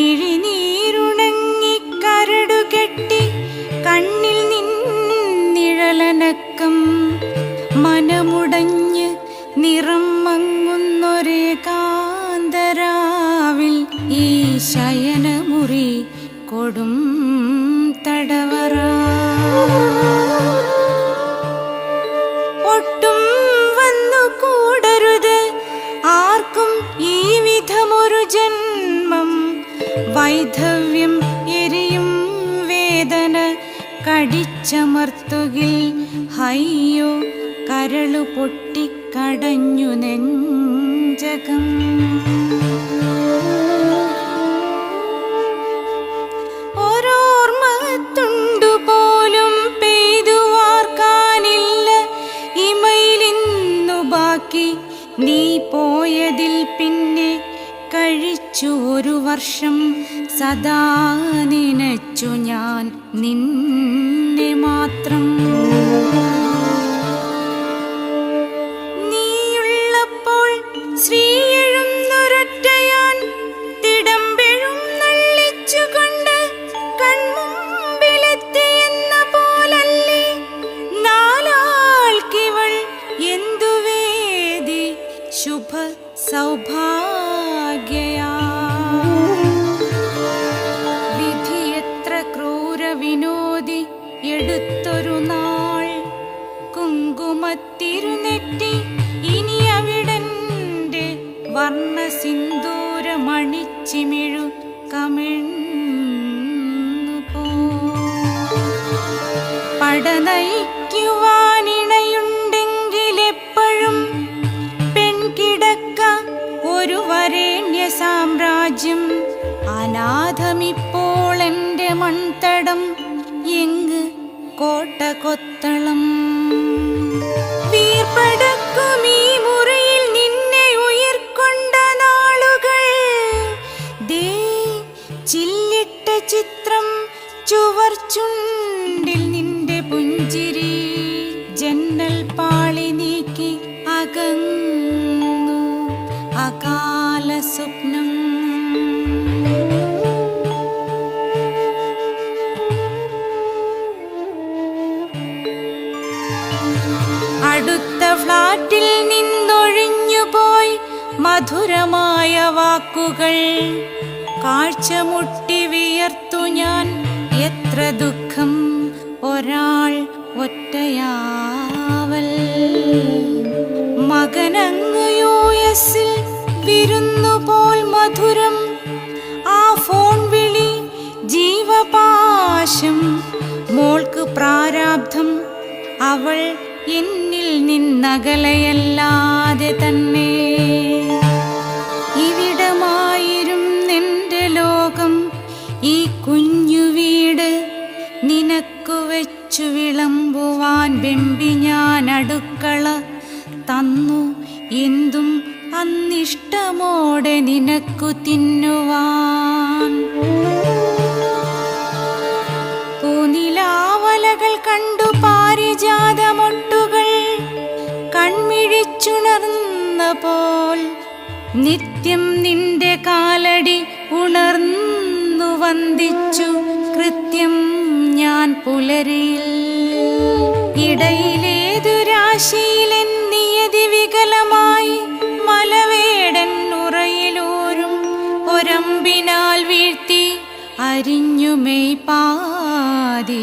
മിഴിനീരുണങ്ങി കരടുകെട്ടി കണ്ണിൽ നിന്നിഴലനക്കം മനമുടഞ്ഞ് നിറം മങ്ങുന്നൊരേ കാന്തരാവിൽ ഈ ശയനമുറി കൊടും തടവറ. ഒട്ടും വന്നു കൂടരുത് ആർക്കും ഈ വിധമൊരു ജന്മം വൈധവ്യം എരിയും വേദന കടിച്ചമർത്തുകിൽ. ഹയ്യോ കരളു പൊട്ടിക്കടഞ്ഞു നെഞ്ചകം. നീ പോയതിൽ പിന്നെ കഴിച്ചു ഒരു വർഷം സദാ നനച്ചു ഞാൻ നിന്നെ മാത്രം. നീയുള്ളപ്പോൾ ശ്രീ ശുഭ വിധി എത്ര ക്രൂര വിനോദി എടുത്തൊരു നാൾ. കുങ്കുമത്തിരുനെറ്റി ഇനി അവിടന്റെ വർണ സിന്ദൂരമണിച്ചിമിഴു കമിഴ്ന്നു പോ പടനയിക്കുവാനിണയുണ്ടെങ്കിലെപ്പോഴും ഒരു വരേണ്യ സാമ്രാജ്യം. അനാഥമിപ്പോൾ എന്റെ മൺതടം എങ്ങ് കോട്ട കൊത്തളം വീർപ്പടക്കും അകാല സ്വപ്നം അടുത്ത ഫ്ലാറ്റിൽ നിന്നൊഴിഞ്ഞുപോയി മധുരമായ വാക്കുകൾ. കാഴ്ച മുട്ടി വിയർത്തു ഞാൻ എത്ര ദുഃഖം ഒരാൾ ഒറ്റയാവൽ. മകനങ്ങ് ജീവപാശം മോൾക്ക് പ്രാരാബ്ധം അവൾ എന്നിൽ നിന്നകലയല്ലാതെ തന്നെ. ഇവിടമായിരും നിന്റെ ലോകം. ഈ കുഞ്ഞു വീട് നിനക്കു വെച്ചു വിളമ്പുവാൻ വെമ്പി ഞാൻ അടുക്കള തന്നു. എന്തും അന്നിഷ്ടമോടെ നിനക്കു തിന്നുവാൻ പാരിജാതമൊട്ടുകൾ കൺമിഴിച്ചുണർന്ന പോൽ നിത്യം നിന്റെ കാലടി ഉണർന്നു വന്ദിച്ചു. കൃത്യം ഞാൻ പുലരിയിൽ ഇടയിലേതു രാശിയിലെൻ നിയതി വികലമായി മലവേടൻ ഉറയിലൂരും വീഴ്ത്തി അരിഞ്ഞു മെയ് പാതി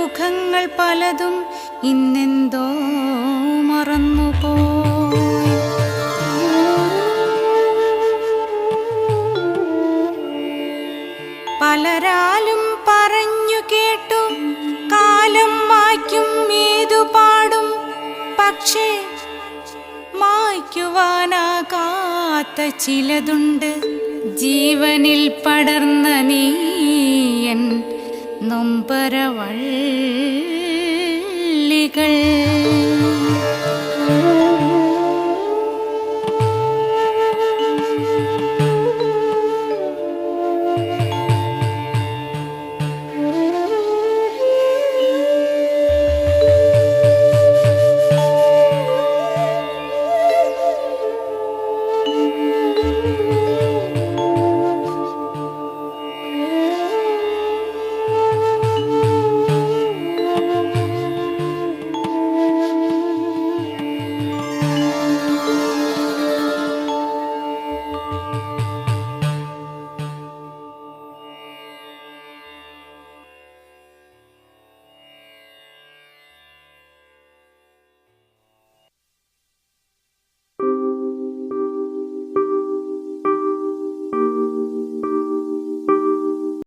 മുഖങ്ങൾ പലതും ഇന്നെന്തോ മറന്നുപോ പലരാലും പറഞ്ഞു കേട്ടു കാലം മായ്ക്കും ഏതു പാടും. പക്ഷേ മായ്ക്കുവാനാകാത്ത ചിലതുണ്ട് ജീവനിൽ പടർന്ന നീ. നൊമ്പരവള്ളികൾ